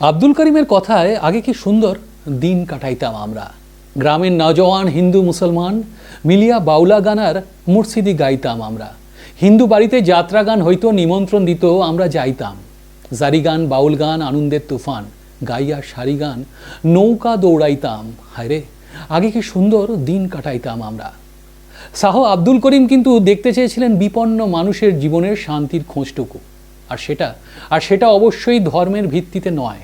আব্দুল করিমের কথায়, আগে কি সুন্দর? দিন কাটাইতাম আমরা। গ্রামের নজওয়ান হিন্দু মুসলমান মিলিয়া বাউলা গানার মুর্শিদি গাইতাম আমরা। হিন্দু বাড়িতে যাত্রা গান হইতো, নিমন্ত্রণ দিত, আমরা যাইতাম। জারি গান, বাউল গান, আনন্দের তুফান, গাইয়া সারি গান, নৌকা দৌড়াইতাম। হায়রে, আগে কি সুন্দর? দিন কাটাইতাম আমরা। শাহ আব্দুল করিম কিন্তু দেখতে চেয়েছিলেন বিপন্ন মানুষের জীবনের শান্তির খোঁজটুকু। আর সেটা আর সেটা অবশ্যই ধর্মের ভিত্তিতে নয়।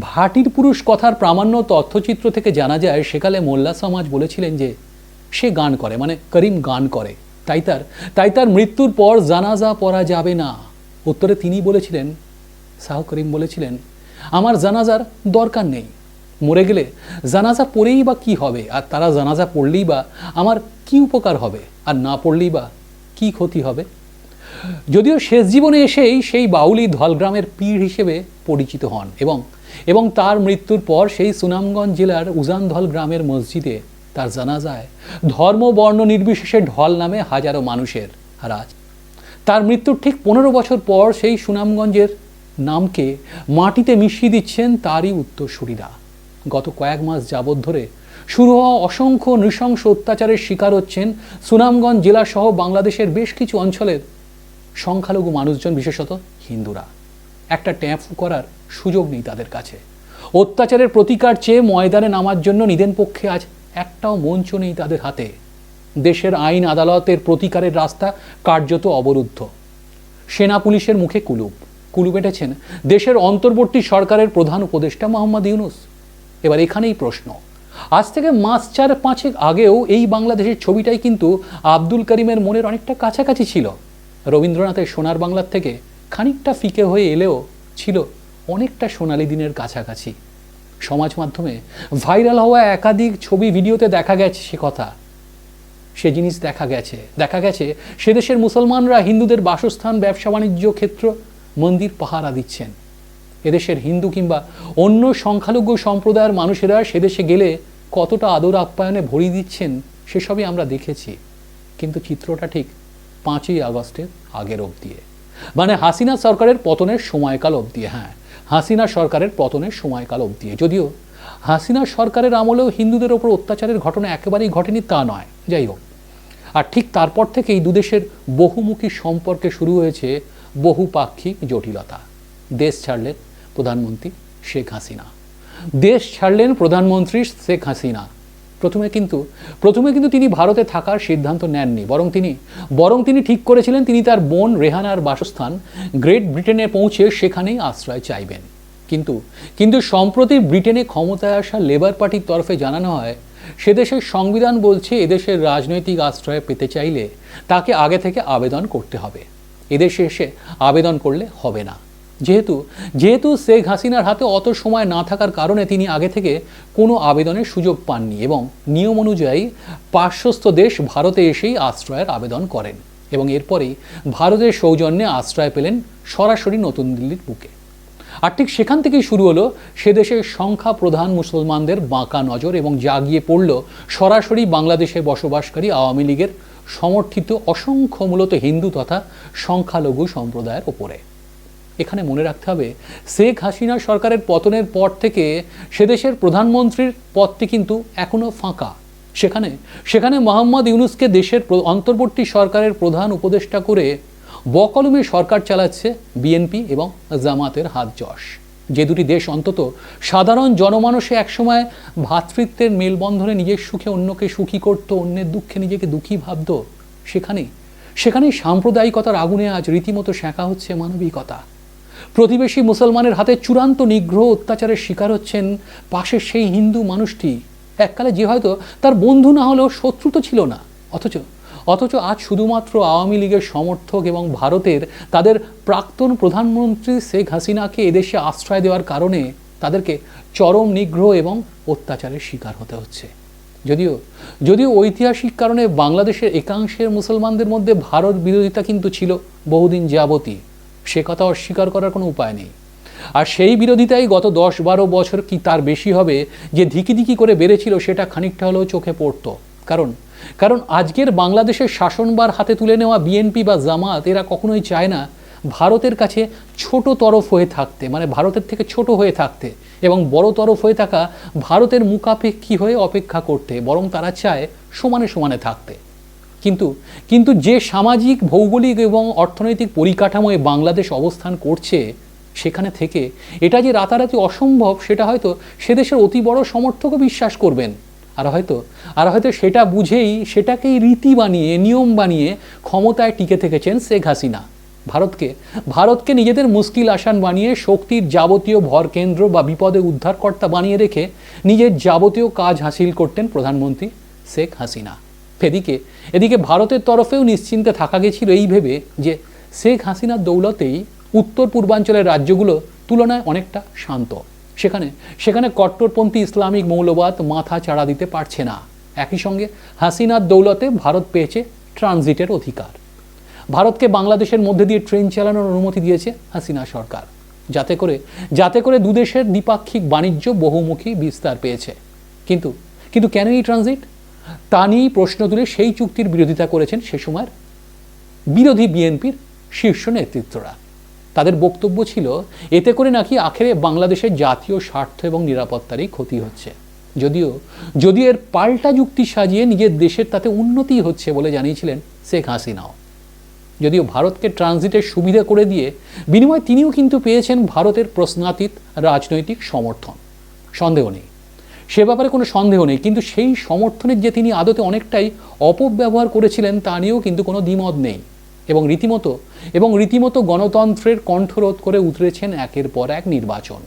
ভাটির পুরুষ কথার প্রামাণ্য তথ্যচিত্র থেকে জানা যায়, সেকালে মোল্লা সমাজ বলেছিলেন যে, সে গান করে মানে করিম গান করে। তাই তার তাই তার মৃত্যুর পর জানাজা পড়া যাবে না। উত্তরে তিনি বলেছিলেন, শাহ করিম বলেছিলেন, আমার জানাজার দরকার নেই। মরে গেলে জানাজা পড়েই বা কি হবে? আর তারা জানাজা পড়লেই বা আমার কি উপকার হবে? আর না পড়লেই বা কি ক্ষতি হবে? যদিও শেষ জীবনে এসেই সেই বাউলি ধলগ্রামের পীর হিসেবে পরিচিত হন এবং এবং তার মৃত্যুর পর সেই সুনামগঞ্জ জেলার উজানধল গ্রামের মসজিদে তার জানাজায় ধর্ম, বর্ণ নির্বিশেষে ঢল নামে হাজারো মানুষের আর আজ তার মৃত্যুর ঠিক পনেরো বছর পর সেই সুনামগঞ্জের নামকে মাটিতে মিশিয়ে দিচ্ছেন তারই উত্তরসূরিরা। গত কয়েক মাস যাবৎ ধরে শুরু হওয়া অসংখ্য নৃশংস অত্যাচারের শিকার হচ্ছেন সুনামগঞ্জ জেলাসহ বাংলাদেশের বেশ কিছু অঞ্চলের সংখ্যালঘু মানুষজন, বিশেষত হিন্দুরা। একটা ট্যাপ করার সুযোগ নেই তাদের কাছে। অত্যাচারের প্রতিকার চেয়ে ময়দানে নামার জন্য নিদেন পক্ষে আজ একটাও মঞ্চ নেই তাদের হাতে। দেশের আইন, আদালতের প্রতিকারের রাস্তা কার্যত অবরুদ্ধ। সেনা পুলিশের মুখে কুলুপ। কুলুপ এঁটেছেন দেশের অন্তর্বর্তী সরকারের প্রধান উপদেষ্টা মোহাম্মদ ইউনুস। এবার এখানেই প্রশ্ন। আজ থেকে মাস চার পাঁচেক আগেও এই বাংলাদেশের ছবিটাই কিন্তু আব্দুল করিমের মনের অনেকটা কাছাকাছি ছিল। রবীন্দ্রনাথের সোনার বাংলার থেকে খানিকটা ফিকে হয়ে এলেও ছিল অনেকটা সোনালি দিনের কাছাকাছি। সমাজ মাধ্যমে ভাইরাল হওয়া একাধিক ছবি ভিডিওতে দেখা গেছে সে কথা। সে জিনিস দেখা গেছে। দেখা গেছে সে দেশের মুসলমানরা হিন্দুদের বাসস্থান, ব্যবসা বাণিজ্য ক্ষেত্র, মন্দির পাহারা দিচ্ছেন। এদেশের হিন্দু কিংবা অন্য সংখ্যালঘু সম্প্রদায়ের মানুষেরা সেদেশে গেলে কতটা আদর আপ্যায়নে ভরিয়ে দিচ্ছেন, সেসবই আমরা দেখেছি। কিন্তু চিত্রটা ঠিক পাঁচই আগস্টের আগের অবধিয়ে মানে হাসিনা সরকারের পতনের সময়কাল অবধি হ্যাঁ। হাসিনা সরকারের পতনের সময়কাল অবধি যদিও হাসিনা সরকারের আমলেও হিন্দুদের ওপর অত্যাচারের ঘটনা একেবারেই ঘটেনি তা নয়। যাই হোক। আর ঠিক তারপর থেকেই দুদেশের বহুমুখী সম্পর্কে শুরু হয়েছে বহুপাক্ষিক জটিলতা। দেশ ছাড়লেন প্রধানমন্ত্রী শেখ হাসিনা। দেশ ছাড়লেন প্রধানমন্ত্রী শেখ হাসিনা। প্রথমে কিন্তু প্রথমে কিন্তু তিনি ভারতে থাকার সিদ্ধান্ত নেননি, বরং তিনি বরং তিনি ঠিক করেছিলেন তিনি তার বোন রেহানার বাসস্থান গ্রেট ব্রিটেনে পৌঁছে সেখানেই আশ্রয় চাইবেন। কিন্তু কিন্তু সম্প্রতি ব্রিটেনে ক্ষমতায় আসা লেবার পার্টির তরফে জানানো হয়, সে দেশের সংবিধান বলছে এদেশের রাজনৈতিক আশ্রয় পেতে চাইলে তাকে আগে থেকে আবেদন করতে হবে। এদেশে এসে আবেদন করলে হবে না। যেহেতু যেহেতু শেখ হাসিনার হাতে অত সময় না থাকার কারণে তিনি আগে থেকে কোনো আবেদনের সুযোগ পাননি এবং নিয়ম অনুযায়ী পার্শ্বস্থ দেশ ভারতে এসেই আশ্রয়ের আবেদন করেন এবং এরপরেই ভারতের সৌজন্যে আশ্রয় পেলেন সরাসরি নতুন দিল্লির বুকে। আর ঠিক সেখান থেকেই শুরু হলো সে দেশের সংখ্যা প্রধান মুসলমানদের বাঁকা নজর এবং জাগিয়ে পড়ল সরাসরি বাংলাদেশে বসবাসকারী আওয়ামী লীগের সমর্থিত অসংখ্য মূলত হিন্দু তথা সংখ্যালঘু সম্প্রদায়ের ওপরে। এখানে মনে রাখতে হবে, শেখ হাসিনা সরকারের পতনের পর থেকে সে দেশের প্রধানমন্ত্রীর পদটি কিন্তু এখনও ফাঁকা। সেখানে সেখানে মোহাম্মদ ইউনুসকে দেশের অন্তর্বর্তী সরকারের প্রধান উপদেষ্টা করে বকলমে সরকার চালাচ্ছে বিএনপি এবং জামাতের হাত যশ। যে দুটি দেশ অন্তত সাধারণ জনমানসে একসময় ভ্রাতৃত্বের মেলবন্ধনে নিজের সুখে অন্যকে সুখী করত, অন্যের দুঃখে নিজেকে দুঃখী ভাবত সেখানে সেখানেই সাম্প্রদায়িকতার আগুনে আজ রীতিমতো শেখা হচ্ছে মানবিকতা। প্রতিবেশী মুসলমানের হাতে চূড়ান্ত নিগ্রহ অত্যাচারের শিকার হচ্ছেন পাশের সেই হিন্দু মানুষটি। এককালে যে হয়তো তার বন্ধু না হলেও শত্রু তো ছিল না। অথচ অথচ আজ শুধুমাত্র আওয়ামী লীগের সমর্থক এবং ভারতের তাদের প্রাক্তন প্রধানমন্ত্রী শেখ হাসিনাকে এদেশে আশ্রয় দেওয়ার কারণে তাদেরকে চরম নিগ্রহ এবং অত্যাচারের শিকার হতে হচ্ছে। যদিও যদিও ঐতিহাসিক কারণে বাংলাদেশের একাংশের মুসলমানদের মধ্যে ভারত বিরোধিতা কিন্তু ছিল বহুদিন যাবতই। সে কথা অস্বীকার করার কোনো উপায় নেই। আর সেই বিরোধিতাই গত দশ বারো বছর কি তার বেশি হবে, যে ধিকি ধিকি করে বেড়েছিল সেটা খানিকটা হলেও চোখে পড়তো। কারণ কারণ আজকের বাংলাদেশের শাসনবার হাতে তুলে নেওয়া বিএনপি বা জামাত, এরা কখনোই চায় না ভারতের কাছে ছোট তরফ হয়ে থাকতে মানে ভারতের থেকে ছোট হয়ে থাকতে এবং বড় তরফ হয়ে থাকা ভারতের মুখাপেক্ষী হয়ে অপেক্ষা করতে, বরং তারা চায় সমানে সমানে থাকতে। কিন্তু কিন্তু যে সামাজিক, ভৌগোলিক এবং অর্থনৈতিক পরিকাঠামোয় বাংলাদেশ অবস্থান করছে, সেখানে থেকে এটা যে রাতারাতি অসম্ভব, সেটা হয়তো সে দেশের অতি বড় সমর্থকও বিশ্বাস করবেন। আর হয়তো আর হয়তো সেটা বুঝেই, সেটাকেই রীতি বানিয়ে, নিয়ম বানিয়ে ক্ষমতায় টিকে থেকেছেন শেখ হাসিনা। ভারতকে ভারতকে নিজেদের মুশকিল আসান বানিয়ে শক্তির যাবতীয় ভরকেন্দ্র বা বিপদে উদ্ধারকর্তা বানিয়ে রেখে নিজের যাবতীয় কাজ হাসিল করতেন প্রধানমন্ত্রী শেখ হাসিনা। এদিকে এদিকে ভারতের তরফেও নিশ্চিন্তে থাকা গেছিল এই ভেবে যে শেখ হাসিনার দৌলতেই উত্তর পূর্বাঞ্চলের রাজ্যগুলো তুলনায় অনেকটা শান্ত। সেখানে সেখানে কট্টরপন্থী ইসলামিক মৌলবাদ মাথা চাড়া দিতে পারছে না। একই সঙ্গে হাসিনার দৌলতে ভারত পেয়েছে ট্রানজিটের অধিকার। ভারতকে বাংলাদেশের মধ্যে দিয়ে ট্রেন চালানোর অনুমতি দিয়েছে হাসিনা সরকার। যাতে করে যাতে করে দুদেশের দ্বিপাক্ষিক বাণিজ্য বহুমুখী বিস্তার পেয়েছে। কিন্তু কিন্তু কেন এই ট্রানজিট? তা নিয়েই প্রশ্ন তুলে সেই চুক্তির বিরোধিতা করেছেন সে সময়ের বিরোধী বিএনপির শীর্ষ নেতৃত্বরা। তাদের বক্তব্য ছিল, এতে করে নাকি আখেরে বাংলাদেশের জাতীয় স্বার্থ এবং নিরাপত্তারই ক্ষতি হচ্ছে। যদিও যদিও এর পাল্টা যুক্তি সাজিয়ে নিজের দেশের তাতে উন্নতি হচ্ছে বলে জানিয়েছিলেন শেখ হাসিনাও। যদিও ভারতকে ট্রানজিটের সুবিধা করে দিয়ে বিনিময়ে তিনিও কিন্তু পেয়েছেন ভারতের প্রশ্নাতীত রাজনৈতিক সমর্থন। সন্দেহ নেই। সে ব্যাপারে কোনো সন্দেহ নেই, কিন্তু সেই সমর্থনের যে তিনি আদতে অনেকটাই অপব্যবহার করেছিলেন তা নিয়েও কিন্তু কোনো দ্বিমত নেই। এবং রীতিমতো এবং রীতিমতো গণতন্ত্রের কণ্ঠরোধ করে উতরেছেন একের পর এক নির্বাচন।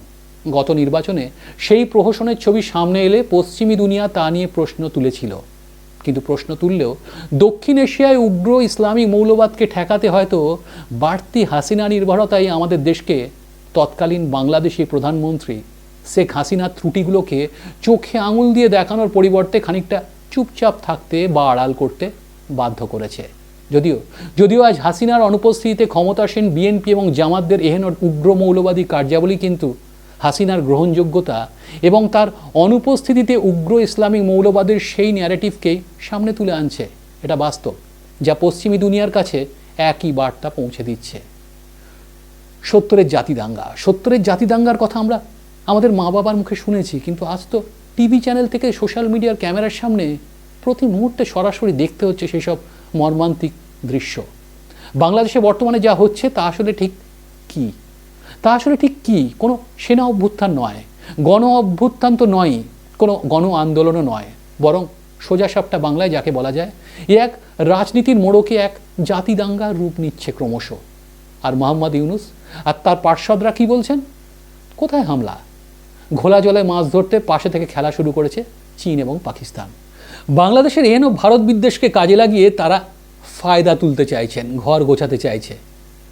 গত নির্বাচনে সেই প্রহসনের ছবি সামনে এলে পশ্চিমী দুনিয়া তা নিয়ে প্রশ্ন তুলেছিল। কিন্তু প্রশ্ন তুললেও দক্ষিণ এশিয়ায় উগ্র ইসলামিক মৌলবাদকে ঠেকাতে হয়তো বাড়তি হাসিনা নির্ভরতাই আমাদের দেশকে তৎকালীন বাংলাদেশি প্রধানমন্ত্রী শেখ হাসিনার ত্রুটিগুলোকে চোখে আঙুল দিয়ে দেখানোর পরিবর্তে খানিকটা চুপচাপ থাকতে বা আড়াল করতে বাধ্য করেছে। যদিও যদিও আজ হাসিনার অনুপস্থিতিতে ক্ষমতাসীন বিএনপি এবং জামাতদের এহেন উগ্র মৌলবাদী কার্যাবলী কিন্তু হাসিনার গ্রহণযোগ্যতা এবং তার অনুপস্থিতিতে উগ্র ইসলামিক মৌলবাদের সেই ন্যারেটিভকেই সামনে তুলে আনছে, এটা বাস্তব, যা পশ্চিমী দুনিয়ার কাছে একই বার্তা পৌঁছে দিচ্ছে। সত্তরের জাতিদাঙ্গা সত্তরের জাতিদাঙ্গার কথা আমরা আমাদের মা বাবার মুখে শুনেছি, কিন্তু আজ তো টিভি চ্যানেল থেকে সোশ্যাল মিডিয়ার ক্যামেরার সামনে প্রতি মুহূর্তে সরাসরি দেখতে হচ্ছে সেসব মর্মান্তিক দৃশ্য। বাংলাদেশে বর্তমানে যা হচ্ছে তা আসলে ঠিক কী? তা আসলে ঠিক কী? কোনো সেনা অভ্যুত্থান নয়, গণ অভ্যুত্থান তো নয় কোনো গণ আন্দোলনও নয়, বরং সোজা সোজাসাপটা বাংলায় যাকে বলা যায়, এ এক রাজনীতির মোড়কে এক জাতিদাঙ্গার রূপ নিচ্ছে ক্রমশ। আর মোহাম্মদ ইউনুস, আর তার পার্শ্বদরা কি বলছেন? কোথায় হামলা? ঘোলা জলে মাছ ধরতে পাশে থেকে খেলা শুরু করেছে চীন এবং পাকিস্তান। বাংলাদেশের ও ভারত বিদ্বেষকে কাজে লাগিয়ে তারা ফায়দা তুলতে চাইছেন, ঘর গোছাতে চাইছে।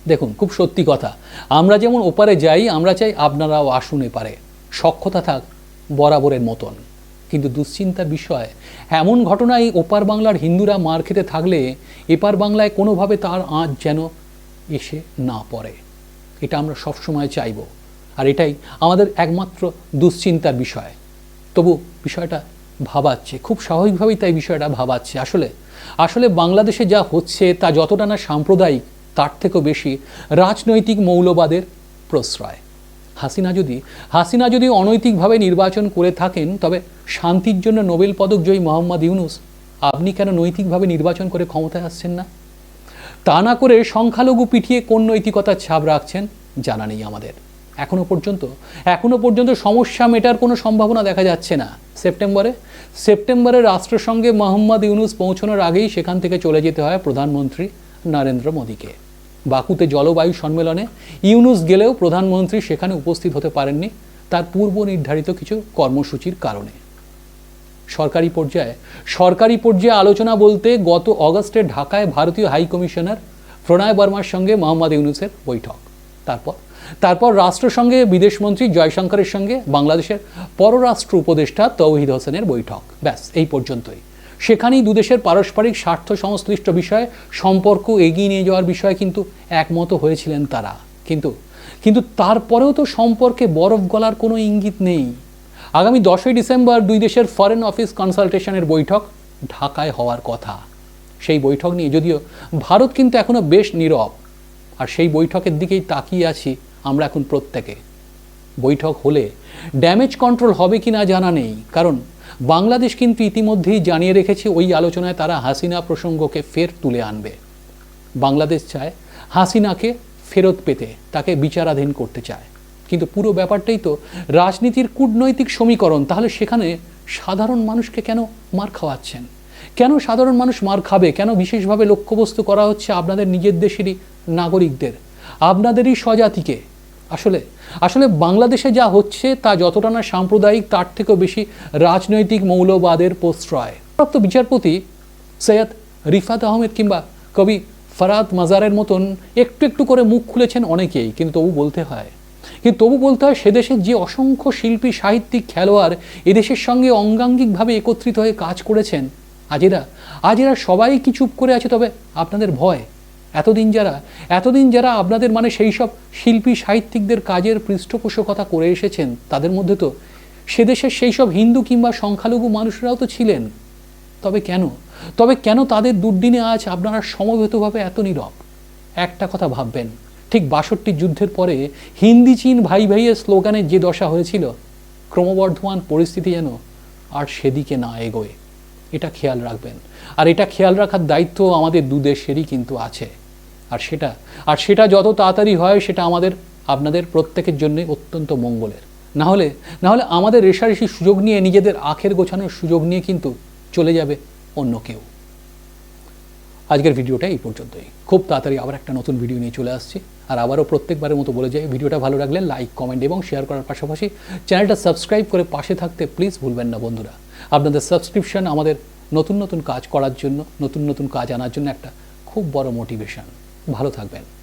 দেখুন, খুব সত্যি কথা, আমরা যেমন ওপারে যাই, আমরা চাই আপনারাও আসুন এপারে। সক্ষতা থাক বরাবরের মতন। কিন্তু দুশ্চিন্তার বিষয়, এমন ঘটনায় ওপার বাংলার হিন্দুরা মার খেতে থাকলে এপার বাংলায় কোনোভাবে তার আঁচ যেন এসে না পড়ে। এটা আমরা সবসময় চাইব। আর এটাই আমাদের একমাত্র দুশ্চিন্তার বিষয়। তবু বিষয়টা ভাবাচ্ছে, খুব স্বাভাবিকভাবেই তাই বিষয়টা ভাবাচ্ছে। আসলে আসলে বাংলাদেশে যা হচ্ছে, তা যতটা না সাম্প্রদায়িক, তার থেকেও বেশি রাজনৈতিক মৌলবাদের প্রশ্রয়। হাসিনা যদি হাসিনা যদি অনৈতিকভাবে নির্বাচন করে থাকেন, তবে শান্তির জন্য নোবেল পদক জয়ী মোহাম্মদ ইউনুস, আপনি কেন নৈতিকভাবে নির্বাচন করে ক্ষমতায় আসছেন না? তা না করে সংখ্যালঘু পিঠিয়ে কোন নৈতিকতার ছাপ রাখছেন জানা নেই আমাদের। এখনও পর্যন্ত এখনও পর্যন্ত সমস্যা মেটার কোনো সম্ভাবনা দেখা যাচ্ছে না। সেপ্টেম্বরে সেপ্টেম্বরে রাষ্ট্রসংঘে মোহাম্মদ ইউনুস পৌঁছানোর আগেই সেখান থেকে চলে যেতে হয় প্রধানমন্ত্রী নরেন্দ্র মোদীকে। বাকুতে জলবায়ু সম্মেলনে ইউনুস গেলেও প্রধানমন্ত্রী সেখানে উপস্থিত হতে পারেননি, তার পূর্ব নির্ধারিত কিছু কর্মসূচির কারণে। সরকারি পর্যায়ে সরকারি পর্যায়ে আলোচনা বলতে গত অগস্টে ঢাকায় ভারতীয় হাই কমিশনার প্রণয় বর্মার সঙ্গে মোহাম্মদ ইউনুসের বৈঠক। তারপর তারপর রাষ্ট্রসংঘে বিদেশমন্ত্রী জয়শঙ্করের সঙ্গে বাংলাদেশের পররাষ্ট্র উপদেষ্টা তৌহিদ হোসেনের বৈঠক। ব্যাস, এই পর্যন্তই। সেখানেই দুদেশের পারস্পরিক স্বার্থ সংশ্লিষ্ট বিষয়ে সম্পর্ক এগিয়ে নিয়ে যাওয়ার বিষয়ে কিন্তু একমত হয়েছিলেন তারা। কিন্তু কিন্তু তারপরেও তো সম্পর্কে বরফ গলার কোনো ইঙ্গিত নেই। আগামী দশই ডিসেম্বর দুই দেশের ফরেন অফিস কনসালটেশনের বৈঠক ঢাকায় হওয়ার কথা। সেই বৈঠক নিয়ে যদিও ভারত কিন্তু এখনও বেশ নীরব, আর সেই বৈঠকের দিকেই তাকিয়ে আছি আমরা এখন প্রত্যেকে। বৈঠক হলে ড্যামেজ কন্ট্রোল হবে কি না জানা নেই, কারণ বাংলাদেশ কিন্তু ইতিমধ্যেই জানিয়ে রেখেছে ওই আলোচনায় তারা হাসিনা প্রসঙ্গকে ফের তুলে আনবে। বাংলাদেশ চায় হাসিনাকে ফেরত পেতে, তাকে বিচারাধীন করতে চায়। কিন্তু পুরো ব্যাপারটাই তো রাজনীতির কূটনৈতিক সমীকরণ, তাহলে সেখানে সাধারণ মানুষকে কেন মার খাওয়াচ্ছেন? কেন সাধারণ মানুষ মার খাবে? কেন বিশেষভাবে লক্ষ্যবস্তু করা হচ্ছে আপনাদের নিজের দেশেরই নাগরিকদের? আপনাদেরই স্বজাতিকে আসলে আসলে বাংলাদেশে যা হচ্ছে তা যতটা না সাম্প্রদায়িক, তার থেকেও বেশি রাজনৈতিক মৌলবাদের প্রশ্রয়। প্রাপ্ত বিচারপতি সৈয়দ রিফাত আহমেদ কিংবা কবি ফরাদ মাজারের মতন একটু একটু করে মুখ খুলেছেন অনেকেই, কিন্তু তবু বলতে হয়। কিন্তু তবু বলতে হয় সে দেশের যে অসংখ্য শিল্পী, সাহিত্যিক, খেলোয়াড় এদেশের সঙ্গে অঙ্গাঙ্গিকভাবে একত্রিত হয়ে কাজ করেছেন, আজ এরা আজ এরা সবাই কি চুপ করে আছে তবে আপনাদের ভয়? এতদিন যারা এতদিন যারা আপনাদের মানে সেই সব শিল্পী, সাহিত্যিকদের কাজের পৃষ্ঠপোষকতা করে এসেছেন, তাদের মধ্যে তো সে দেশের সেই সব হিন্দু কিংবা সংখ্যালঘু মানুষরাও তো ছিলেন। তবে কেন? তবে কেন তাদের দুর্দিনে আজ আপনারা সমবেতভাবে এত নীরব? একটা কথা ভাববেন, ঠিক বাষট্টি যুদ্ধের পরে হিন্দি, চীন ভাই ভাইয়ের স্লোগানের যে দশা হয়েছিল, ক্রমবর্ধমান পরিস্থিতি যেন আর সেদিকে না এগোয়। এটা খেয়াল রাখবেন। আর এটা খেয়াল রাখার দায়িত্ব আমাদের দু দেশেরই কিন্তু আছে। আর সেটা আর সেটা যত তাড়াতাড়ি হয়, সেটা আমাদের, আপনাদের প্রত্যেকের জন্য অত্যন্ত মঙ্গলের। না হলে না হলে আমাদের রেশারেশি সুযোগ নিয়ে নিজেদের আখের গোছানোর সুযোগ নিয়ে কিন্তু চলে যাবে অন্য কেউ। আজকের ভিডিওটা এই পর্যন্তই। খুব তাড়াতাড়ি আবার একটা নতুন ভিডিও নিয়ে চলে আসছি। আর আবারও প্রত্যেকবারের মতো বলে যাই, ভিডিওটা ভালো লাগলে লাইক, কমেন্ট এবং শেয়ার করার পাশাপাশি চ্যানেলটা সাবস্ক্রাইব করে পাশে থাকতে প্লিজ ভুলবেন না বন্ধুরা। আপনাদের সাবস্ক্রিপশন আমাদের নতুন নতুন কাজ করার জন্য, নতুন নতুন কাজ আনার জন্য একটা খুব বড় মোটিভেশন। ভালো থাকবেন।